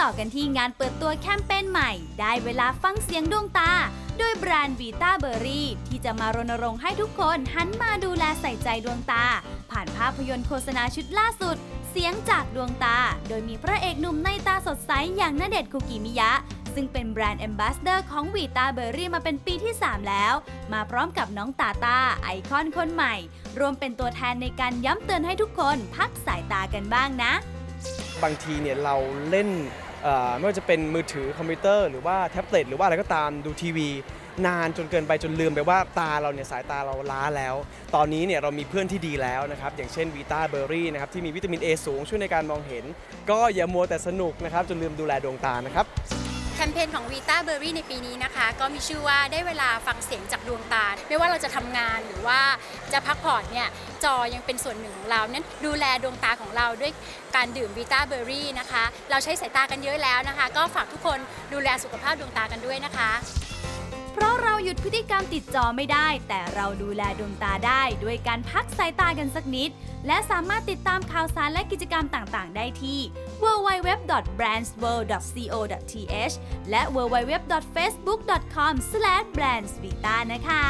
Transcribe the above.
ต่อกันที่งานเปิดตัวแคมเปญใหม่ ได้เวลาฟังเสียงดวงตา โดยแบรนด์วีตาเบอรี่ที่จะมารณรงค์ให้ทุกคนหันมาดูแลใส่ใจดวงตา ผ่านภาพยนตร์โฆษณาชุดล่าสุด เสียงจากดวงตา โดยมีพระเอกหนุ่มในตาสดใสอย่างณเดชน์คุกิมิยะซึ่งเป็นแบรนด์แอมบาสเดอร์ของวีตาเบอรี่มาเป็นปีที่ 3 แล้ว มาพร้อมกับน้องตาตา ไอคอนคนใหม่ รวมเป็นตัวแทนในการย้ำเตือนให้ทุกคนพักสายตากันบ้างนะ บางทีเนี่ยเราเล่น ไม่ว่าจะเป็นมือถือคอมพิวเตอร์หรือว่าแท็บเล็ตหรือว่าอะไรก็ตามดูทีวี นานจนเกินไปจนลืมไปว่าตาเราเนี่ยสายตาเราล้าแล้ว ตอนนี้เนี่ยเรามีเพื่อนที่ดีแล้วนะครับอย่างเช่นวีตาเบอร์รี่นะครับที่มีวิตามิน A สูงช่วยในการมองเห็น ก็อย่ามัวแต่สนุกนะครับจนลืมดูแลดวงตานะครับ มเปญของ Vita Berry ในปีนี้นะคะ ก็มีชื่อว่าได้เวลาฟังเสียงจากดวงตา ไม่ว่าเราจะทำงานหรือว่าจะพักผ่อนเนี่ยจอยังเป็นส่วนหนึ่งของเรานั้นดูแลดวงตาของเราด้วยการดื่ม Vita Berry นะคะ เราใช้สายตากันเยอะแล้วนะคะ ก็ฝากทุกคนดูแลสุขภาพดวงตากันด้วยนะคะ เพราะเราหยุดพฤติกรรมติดจอไม่ได้ แต่เราดูแลดวงตาได้ ด้วยการพักสายตากันสักนิด และสามารถติดตามข่าวสารและกิจกรรมต่างๆ ได้ที่ www.brandsworld.co.th และ www.facebook.com/brandsvita นะคะ